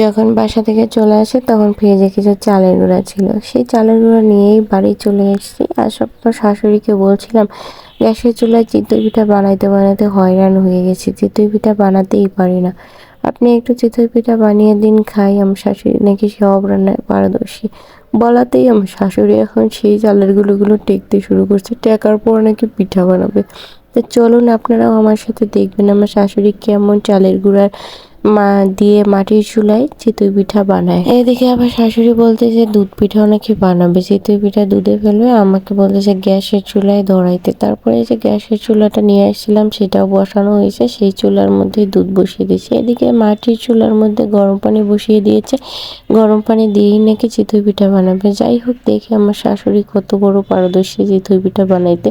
যখন বাসা থেকে চলে আসে, তখন ফ্রিজে কিছু চালের গুঁড়া ছিল। সেই চালের গুঁড়া নিয়েই বাড়ি চলে এসেছি। আর সব শাশুড়িকে বলছিলাম, গ্যাসের চুলায় চিতই পিঠা বানাইতে বানাইতে হয়রান হয়ে গেছি, চিতই পিঠা বানাতেই পারি না। আপনি একটু চিতই পিঠা বানিয়ে দিন, খাই, আমার শাশুড়ি নাকি সব রান্নায় পারদর্শী। বলাতেই আমার শাশুড়ি এখন সেই চালের গুলোগুলো টেকতে শুরু করছে, টেকার পর নাকি পিঠা বানাবে। তো চলুন, আপনারাও আমার সাথে দেখবেন, আমার শাশুড়ি কেমন চালের গুঁড়ার মা দিয়ে মাটির চুলায় চিতই পিঠা বানায়। এদিকে আবার শাশুড়ি বলতে যে, দুধ পিঠাও নাকি বানাবে? চিতই পিঠা দুধে ফেলবে। আমাকে বলতেছে গ্যাসের চুলায় ধরাইতে। তারপরে যে গ্যাসের চুলাটা নিয়ে আসছিলাম, সেটাও বসানো হয়েছে। সেই চুলার মধ্যেই দুধ বসিয়ে দিয়েছে। এদিকে মাটির চুলার মধ্যে গরম পানি বসিয়ে দিয়েছে। গরম পানি দিয়েই নাকি চিতই পিঠা বানাবে। যাই হোক, দেখে আমার শাশুড়ি কত বড় পারদর্শী চিতই পিঠা বানাইতে।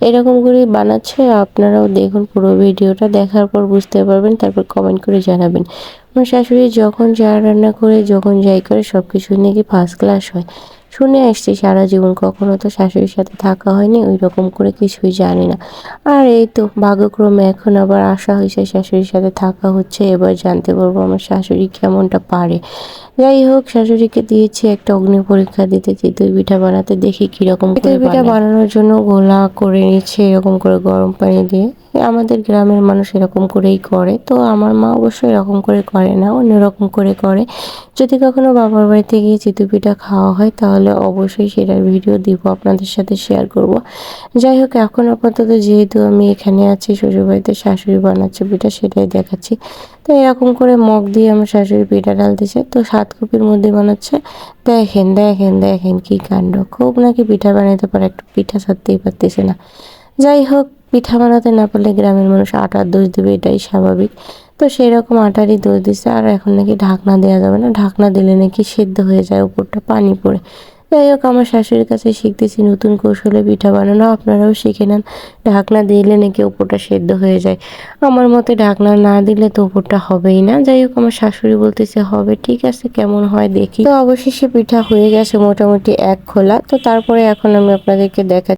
এরকম করে বানাচ্ছে। আপনারাও দেখুন পুরো ভিডিওটা। দেখার পর বুঝতে পারবেন। তারপর কমেন্ট করে জানাবেন। আমার শাশুড়ি যখন যা রান্না করে, যখন যাই করে সব কিছু নাকি ফার্স্ট ক্লাস হয়। শুনে আসছি সারা জীবন কখনো তো শাশুড়ির সাথে থাকা হয়নি ওই রকম করে কিছুই জানি না। আর এই তো ভাগ্যক্রমে এখন আবার আশা হয়েছে শাশুড়ির সাথে থাকা হচ্ছে এবার জানতে পারব আমার শাশুড়ি কেমনটা পারে। যাই হোক শাশুড়িকে দিয়েছি একটা অগ্নি পরীক্ষা দিতে চিতই পিঠা বানাতে দেখি কীরকম চিতই পিঠা বানানোর জন্য গোলা করে নিচ্ছে এরকম করে গরম পানি দিয়ে। আমাদের গ্রামের মানুষ এরকম করেই করে তো আমার মা অবশ্য এরকম করে করে না অন্যরকম করে করে। যদি কখনো বাবার বাড়িতে গিয়ে চিতই পিঠা খাওয়া হয় তাহলে অবশ্যই সেটার ভিডিও দিব, আপনাদের সাথে শেয়ার করব। যাই হোক, এখন আপাতত যেহেতু আমি এখানে আছি, শ্বশুরবাড়িতে শাশুড়ি বানাচ্ছে পিঠা, সেটাই দেখাচ্ছি। তো এরকম করে মগ দিয়ে আমার শাশুড়ি পিঠা ঢালতেছে। তো সাত কপির মধ্যে বানাচ্ছে। দেখেন দেখেন দেখেন কি কাণ্ড। খুব নাকি পিঠা বানাইতে পারে, একটু পিঠা ছাড়তেই পারতেছে না। যাই হোক, পিঠা বানাতে না পারলে গ্রামের মানুষ আটার দোষ দেবে, এটাই স্বাভাবিক। তো সেই রকম আটারই দোষ দিচ্ছে আর এখন নাকি ঢাকনা দেওয়া যাবে না। ঢাকনা দিলে নাকি সেদ্ধ হয়ে যায়, উপরটা পানি পড়ে। যাই হোক আমার শাশুড়ির কাছে শিখতেছি নতুন কৌশলে পিঠা বানানো। আপনারাও শিখে নেন। ঢাকনা দিলে নাকি ওপরটা সেদ্ধ হয়ে যায়। আমার মতে ঢাকনা না দিলে তো ওপরটা হবেই না। যাই হোক আমার শাশুড়ি বলতেছে, হবে, ঠিক আছে, কেমন হয় দেখি। তো অবশেষে পিঠা হয়ে গেছে মোটামুটি এক খোলা। তো তারপরে এখন আমি আপনাদেরকে দেখা